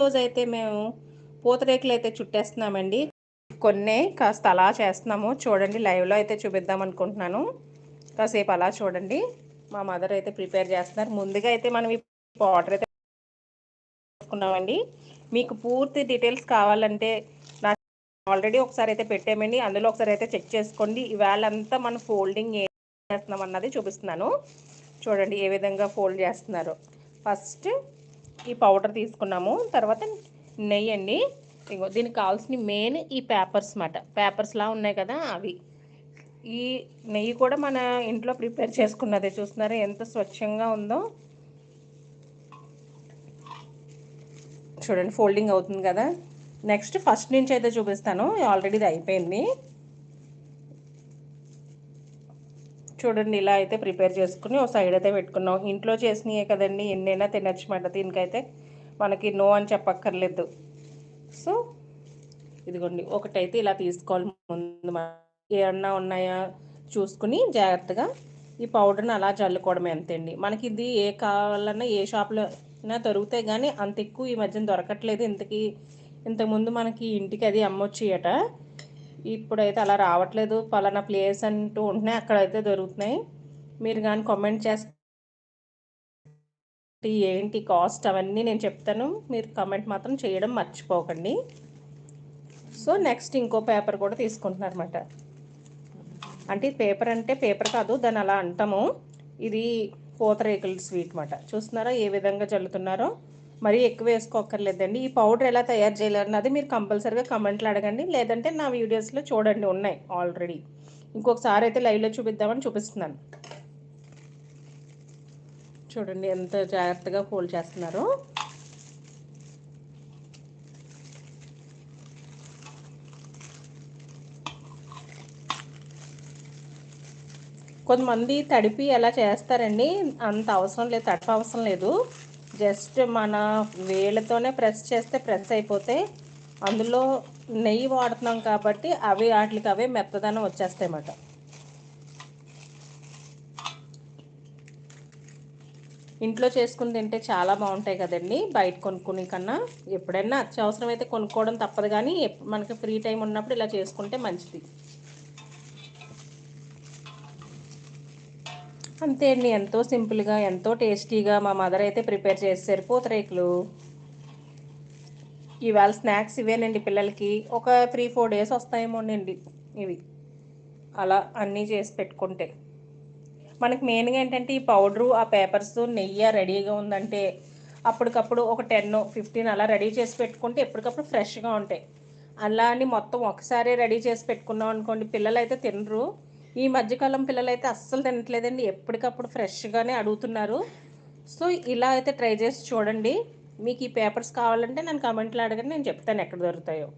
రోజు అయితే మేము పూతరేకులు అయితే చుట్టేస్తున్నామండి. కొన్ని కాస్త అలా చేస్తున్నాము. చూడండి లైవ్లో అయితే చూపిద్దాం అనుకుంటున్నాను. కాసేపు అలా చూడండి. మా మదర్ అయితే ప్రిపేర్ చేస్తున్నారు. ముందుగా అయితే మనం ఈ అయితే చేసుకున్నామండి మీకు పూర్తి డీటెయిల్స్ కావాలంటే నా ఆల్రెడీ ఒకసారి అయితే పెట్టామండి. అందులో ఒకసారి అయితే చెక్ చేసుకోండి. ఇవాళ అంతా మన ఫోల్డింగ్ ఏ చేస్తున్నాం అన్నది చూపిస్తున్నాను. చూడండి ఏ విధంగా ఫోల్డ్ చేస్తున్నారు. ఫస్ట్ ఈ పౌడర్ తీసుకున్నాము. తర్వాత నెయ్యి అండి ఇంకో దీనికి కావాల్సిన మెయిన్ ఈ పేపర్స్ మాట. పేపర్స్లా ఉన్నాయి కదా అవి. ఈ నెయ్యి కూడా మన ఇంట్లో ప్రిపేర్ చేసుకున్నదే. చూస్తున్నారా ఎంత స్వచ్ఛంగా ఉందో. చూడండి ఫోల్డింగ్ అవుతుంది కదా. నెక్స్ట్ ఫస్ట్ నుంచి అయితే చూపిస్తాను. ఆల్రెడీ ఇది అయిపోయింది. చూడండి ఇలా అయితే ప్రిపేర్ చేసుకుని ఒక సైడ్ అయితే పెట్టుకున్నాం. ఇంట్లో చేసినయే కదండి ఎన్నైనా తినచ్చు మాట. దీనికైతే మనకి నో అని చెప్పక్కర్లేదు. సో ఇదిగోండి ఒకటైతే ఇలా తీసుకోవాలి ముందు ఏమన్నా ఉన్నాయా చూసుకుని జాగ్రత్తగా ఈ పౌడర్ని అలా చల్లుకోవడమే అంతేండి. మనకి ఇది ఏ కావాలన్నా ఏ షాప్లో అయినా దొరుకుతాయి కానీ అంత ఎక్కువ ఈ మధ్యన దొరకట్లేదు. ఇంతకీ ఇంతకుముందు మనకి ఇంటికి అది అమ్మొచ్చేయట. ఇప్పుడైతే అలా రావట్లేదు. పలానా ప్లేస్ అంటూ ఉంటున్నాయి అక్కడైతే దొరుకుతున్నాయి. మీరు కానీ కామెంట్ చేస్తే ఏంటి కాస్ట్ అవన్నీ నేను చెప్తాను. మీరు కామెంట్ మాత్రం చేయడం మర్చిపోకండి. సో నెక్స్ట్ ఇంకో పేపర్ కూడా తీసుకుంటున్నారు అనమాట అంటే పేపర్ అంటే పేపర్ కాదు దాన్ని అలా అంటాము. ఇది పూతరేకుల స్వీట్ మాట చూస్తున్నారా ఏ విధంగా చల్లుతున్నారో మరీ ఎక్కువ వేసుకోక్కర్లేదండి. ఈ పౌడర్ ఎలా తయారు చేయాలన్నది మీరు కంపల్సరీగా కమెంట్లు అడగండి. లేదంటే నా వీడియోస్లో చూడండి ఉన్నాయి ఆల్రెడీ ఇంకొకసారి అయితే లైవ్లో చూపిద్దామని చూపిస్తున్నాను. చూడండి ఎంత జాగ్రత్తగా ఫోల్డ్ చేస్తున్నారో. కొంతమంది తడిపి ఎలా చేస్తారండి? అంత అవసరం లేదు తడప అవసరం లేదు. జస్ట్ మన వేళ్ళతోనే ప్రెస్ చేస్తే ప్రెస్ అయిపోతే అందులో నెయ్యి వాడుతున్నాం కాబట్టి అవి వాటికి అవే మెత్తదనం వచ్చేస్తాయి అన్నమాట. ఇంట్లో చేసుకుని తింటే చాలా బాగుంటాయి కదండి బయట కొనుక్కునే కన్నా. ఎప్పుడైనా అత్యవసరం అయితే కొనుక్కోవడం తప్పదు కానీ మనకి ఫ్రీ టైం ఉన్నప్పుడు ఇలా చేసుకుంటే మంచిది. అంతే అండి. ఎంతో సింపుల్గా ఎంతో టేస్టీగా మా మదర్ అయితే ప్రిపేర్ చేశారు పూతరేకులు. ఇవాళ స్నాక్స్ ఇవేనండి పిల్లలకి. ఒక త్రీ ఫోర్ డేస్ వస్తాయేమోనండి ఇవి. అలా అన్నీ చేసి పెట్టుకుంటే. మనకి మెయిన్గా ఏంటంటే ఈ పౌడరు ఆ పేపర్స్ నెయ్యి రెడీగా ఉందంటే అప్పటికప్పుడు ఒక టెన్ ఫిఫ్టీన్ అలా రెడీ చేసి పెట్టుకుంటే ఎప్పటికప్పుడు ఫ్రెష్గా ఉంటాయి. అలా అని మొత్తం ఒకసారి రెడీ చేసి పెట్టుకున్నాం అనుకోండి పిల్లలు అయితే తినరు. ఈ మధ్యకాలం పిల్లలు అయితే అస్సలు తినట్లేదండి. ఎప్పటికప్పుడు ఫ్రెష్గానే అడుగుతున్నారు. సో ఇలా అయితే ట్రై చేసి చూడండి. మీకు ఈ పేపర్స్ కావాలంటే నేను కమెంట్లో అడగండి నేను చెప్తాను ఎక్కడ దొరుకుతాయో.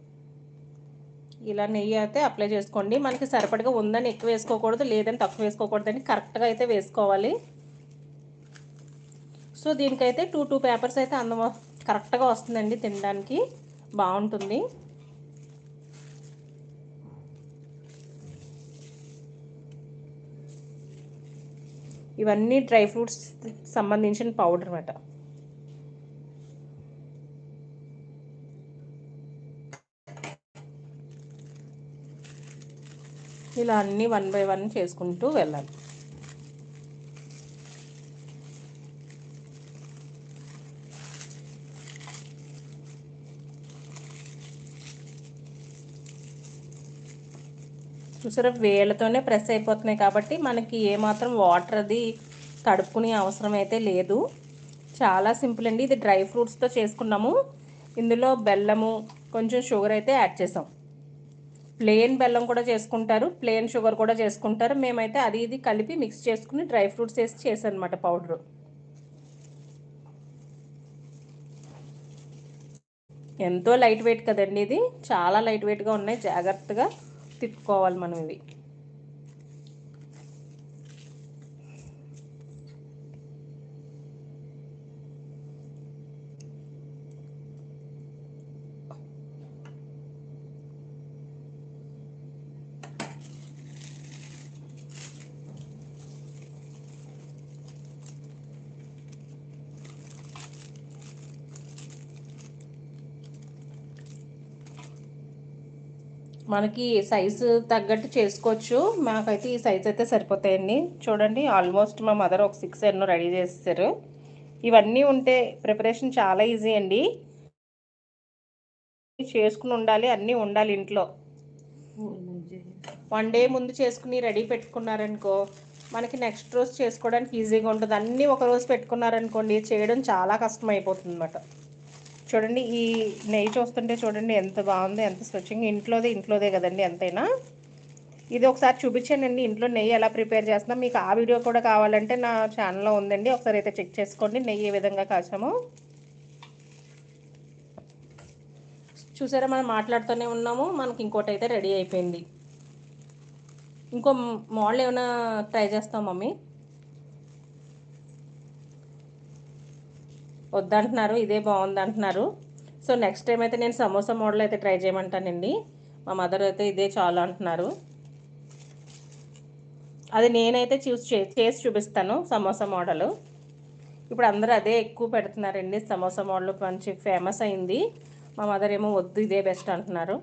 ఇలా నెయ్యి అయితే అప్లై చేసుకోండి. మనకి సరిపడగా ఉందని ఎక్కువ వేసుకోకూడదు లేదని తక్కువ వేసుకోకూడదని కరెక్ట్గా అయితే వేసుకోవాలి. సో దీనికైతే టూ టూ పేపర్స్ అయితే అందం కరెక్ట్గా వస్తుందండి తినడానికి. బాగుంటుంది. ఇవన్నీ డ్రై ఫ్రూట్స్ సంబంధించిన పౌడర్ అన్నమాట. ఇలా అన్నీ వన్ బై వన్ చేసుకుంటూ వెళ్ళాలి. చూసారా? వేళ్ళతోనే ప్రెస్ అయిపోతున్నాయి కాబట్టి మనకి ఏమాత్రం వాటర్ అది తడుపుకునే అవసరం అయితే లేదు. చాలా సింపుల్ అండి. ఇది డ్రై ఫ్రూట్స్తో చేసుకున్నాము. ఇందులో బెల్లము కొంచెం షుగర్ అయితే యాడ్ చేసాం. ప్లెయిన్ బెల్లం కూడా చేసుకుంటారు. ప్లెయిన్ షుగర్ కూడా చేసుకుంటారు. మేమైతే అది ఇది కలిపి మిక్స్ చేసుకుని డ్రై ఫ్రూట్స్ వేసి చేసాను అనమాట పౌడరు ఎంతో లైట్ వెయిట్ కదండి ఇది. చాలా లైట్ వెయిట్గా ఉన్నాయి. జాగ్రత్తగా తిప్పుకోవాలి మనం ఇవి. మనకి సైజు తగ్గట్టు చేసుకోవచ్చు. మాకైతే ఈ సైజ్ అయితే సరిపోతాయండి. చూడండి ఆల్మోస్ట్ మా మదర్ ఒక సిక్స్ ఎన్నో రెడీ చేస్తారు ఇవన్నీ ఉంటే ప్రిపరేషన్ చాలా ఈజీ అండి. చేసుకుని ఉండాలి అన్నీ ఉండాలి ఇంట్లో. వన్ డే ముందు చేసుకుని రెడీ పెట్టుకున్నారనుకో మనకి నెక్స్ట్ రోజు చేసుకోవడానికి ఈజీగా ఉంటుంది. అన్నీ ఒక రోజు పెట్టుకున్నారనుకోండి చేయడం చాలా కష్టం అయిపోతుంది అన్నమాట చూడండి ఈ నెయ్యి చూస్తుంటే చూడండి ఎంత బాగుందో ఎంత స్వచ్ఛంగా ఇంట్లోదే ఇంట్లోదే కదండి ఎంతైనా. ఇది ఒకసారి చూపించానండి ఇంట్లో నెయ్యి ఎలా ప్రిపేర్ చేస్తున్నాం మీకు ఆ వీడియో కూడా కావాలంటే నా ఛానల్లో ఉందండి. ఒకసారి అయితే చెక్ చేసుకోండి నెయ్యి ఏ విధంగా కాచాము చూసారా మనం మాట్లాడుతూనే ఉన్నాము. మనకి ఇంకోటి అయితే రెడీ అయిపోయింది. ఇంకో మోడల్ ఏమైనా ట్రై చేస్తాం మమ్మీ? వద్దంటున్నారు ఇదే బాగుంది అంటున్నారు సో నెక్స్ట్ టైం అయితే నేను సమోసా మోడల్ అయితే ట్రై చేయమంటానండి. మా మదర్ అయితే ఇదే చాలు అంటున్నారు. అది నేనైతే చూస్ చేసి చూపిస్తాను సమోసా మోడల్. ఇప్పుడు అందరూ అదే ఎక్కువ పెడుతున్నారండి సమోసా మోడల్ మంచి ఫేమస్ అయింది. మా మదర్ ఏమో వద్దు ఇదే బెస్ట్ అంటున్నారు.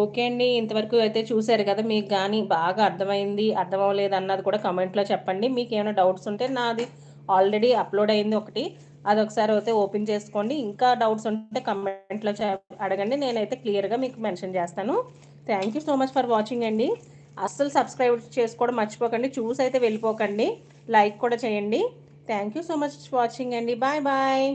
ఓకే అండి. ఇంతవరకు అయితే చూశారు కదా మీకు కానీ బాగా అర్థమైంది అర్థం అవ్వలేదు అన్నది కూడా కమెంట్లో చెప్పండి. మీకు ఏమైనా డౌట్స్ ఉంటే నాది ఆల్రెడీ అప్లోడ్ అయింది ఒకటి అది ఒకసారి అయితే ఓపెన్ చేసుకోండి. ఇంకా డౌట్స్ ఉంటే కమెంట్లో అడగండి. నేనైతే క్లియర్గా మీకు మెన్షన్ చేస్తాను. Thank you so much for watching అండి. అస్సలు సబ్స్క్రైబ్ చేసుకోవడం మర్చిపోకండి. చూసి అయితే వెళ్ళిపోకండి. లైక్ కూడా చేయండి. Thank you so much watching అండి. Bye bye.